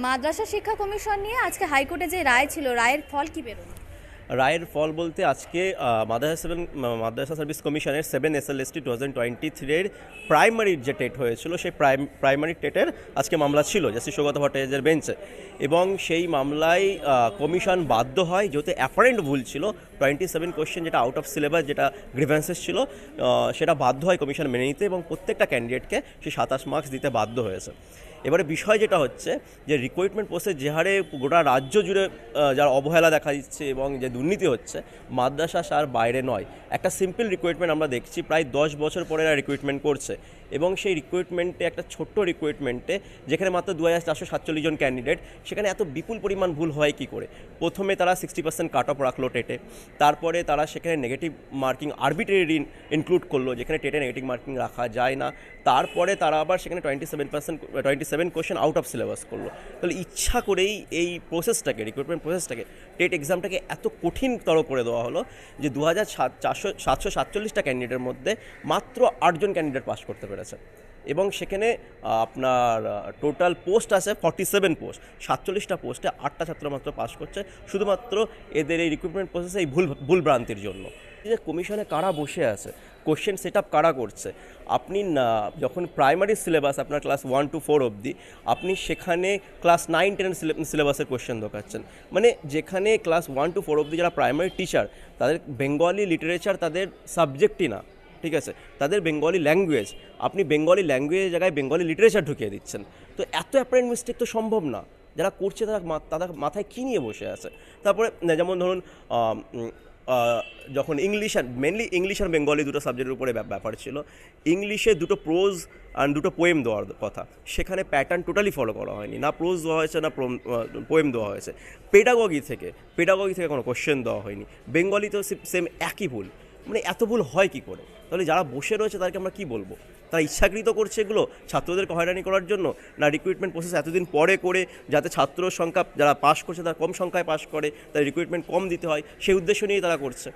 মাদ্রাসা শিক্ষা কমিশন নিয়ে আজকে হাইকোর্টে যে রায় ছিল, রায়ের ফল কি বেরোলো? রায়ের ফল বলতে আজকে মাদ্রাসা সেভেন মাদ্রাসা সার্ভিস কমিশনের seven S L S T two thousand twenty থ্রির প্রাইমারির যে টেট হয়েছিল, সেই প্রাইম, প্রাইমারি টেটের আজকে মামলা ছিল জাস্টিস সৌগত ভট্টাচার্যের বেঞ্চে। এবং সেই মামলায় কমিশন বাধ্য হয়, যেহেতু অ্যাপারেন্ট ভুল ছিল, টোয়েন্টি সেভেন কোয়েশ্চেন যেটা আউট অফ সিলেবাস যেটা গ্রিভেন্সেস ছিল সেটা বাধ্য হয় কমিশন মেনে নিতে এবং প্রত্যেকটা ক্যান্ডিডেটকে সে সাতাশ মার্কস দিতে বাধ্য হয়েছে। এবারে বিষয় যেটা হচ্ছে যে রিক্রুটমেন্ট প্রসেস যে হারে গোটা রাজ্য জুড়ে যার অবহেলা দেখা দিচ্ছে এবং যে দুর্নীতি হচ্ছে, মাদ্রাসা সার বাইরে নয়। একটা সিম্পল রিক্রুটমেন্ট আমরা দেখছি, প্রায় দশ বছর পরে এরা রিক্রুটমেন্ট করছে। এবং সেই রিক্রুটমেন্টে একটা ছোট্ট রিক্রুটমেন্টে যেখানে মাত্র দু হাজার চারশো সাতচল্লিশ জন ক্যান্ডিডেট সেখানে এত বিপুল পরিমাণ ভুল হয় কি করে? প্রথমে তারা সিক্সটি পার্সেন্ট কাট অফ রাখল টেটে। তারপরে তারা সেখানে নেগেটিভ মার্কিং আরবিটারি ইনক্লুড করল, যেখানে টেটে নেগেটিভ মার্কিং রাখা যায় না। তারপরে তারা আবার সেখানে twenty seven percent twenty seven question out of syllabus করল। তাহলে ইচ্ছা করেই এই প্রসেসটাকে রিক্রুটমেন্ট প্রসেসটাকে টেট এক্সামটাকে এত কঠিনতর করে দেওয়া হলো যে দু হাজার চারশো, সাতশো সাতচল্লিশটা ক্যান্ডিডেটের মধ্যে মাত্র আটজন ক্যান্ডিডেট পাস করতে পেরেছে। এবং সেখানে আপনার টোটাল পোস্ট আছে ফর্টি সেভেন পোস্ট সাতচল্লিশটা পোস্টে আটটা ছাত্র মাত্র পাস করছে। শুধুমাত্র এদের এই রিক্রুটমেন্ট প্রসেসে এই ভুল ভুল ভ্রান্তির জন্য। যে কমিশনে কারা বসে আছে কোশ্চেন সেট আপ কারা করছে, আপনি যখন প্রাইমারি সিলেবাস আপনার ক্লাস ওয়ান টু ফোর অবধি, আপনি সেখানে ক্লাস নাইন টেনের সিলেবাসের কোশ্চেন দেখাচ্ছেন। মানে যেখানে ক্লাস ওয়ান টু ফোর অবধি যারা প্রাইমারি টিচার তাদের বেঙ্গলি লিটারেচার তাদের সাবজেক্টই না, ঠিক আছে? তাদের বেঙ্গলি ল্যাঙ্গুয়েজ আপনি বেঙ্গলি ল্যাঙ্গুয়েজের জায়গায় বেঙ্গলি লিটারেচার ঢুকিয়ে দিচ্ছেন। তো এত অ্যাপারেন্ট মিস্টেক তো সম্ভব না। যারা করছে তারা তারা মাথায় কী নিয়ে বসে আছে? তারপরে, যেমন ধরুন যখন ইংলিশ আর মেনলি ইংলিশ আর বেঙ্গলি দুটো সাবজেক্টের উপরে ব্যাপার ছিল ইংলিশে দুটো প্রোজ অ্যান্ড দুটো পোয়েম দেওয়ার কথা। সেখানে প্যাটার্ন টোটালি ফলো করা হয়নি। না প্রোজ দেওয়া হয়েছে, না পোয়েম দেওয়া হয়েছে। পেডাগগি থেকে পেডাগগি থেকে কোনো কোশ্চেন দেওয়া হয়নি। বেঙ্গলিতেও সেম একই ভুল। মানে এত ভুল হয় কি করে? তাহলে যারা বসে রয়েছে তাদেরকে আমরা কি বলব? তারা ইচ্ছাকৃত করছে এগুলো? ছাত্রদেরকে হয়রানি করার জন্য? না রিক্রুটমেন্ট প্রসেস এতদিন পরে করে যাতে ছাত্র সংখ্যা যারা পাশ করছে তারা কম সংখ্যায় পাশ করে তাই রিক্রুটমেন্ট কম দিতে হয়, সেই উদ্দেশ্য নিয়েই তারা করছে।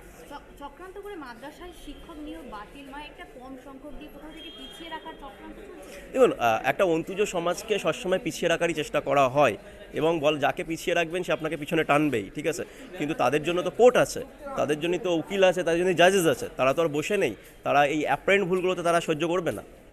চক্রান্ত করে মাদ্রাসায় শিক্ষক নিয়োগ বাতিল নয় একটা কম সংখ্যক দিয়ে কোথাও থেকে পিছিয়ে রাখার চক্রান্ত দেখুন একটা অন্তুজ সমাজকে সবসময় পিছিয়ে রাখারই চেষ্টা করা হয় এবং বল যাকে পিছিয়ে রাখবেন সে আপনাকে পিছনে টানবেই, ঠিক আছে? কিন্তু তাদের জন্য তো কোর্ট আছে, তাদের জন্যই তো উকিল আছে, তাদের জন্য জাজেস আছে, তারা তো আর বসে নেই, তারা এই অ্যাপ্রেন্ট ভুলগুলোতে তারা সহ্য করবে না।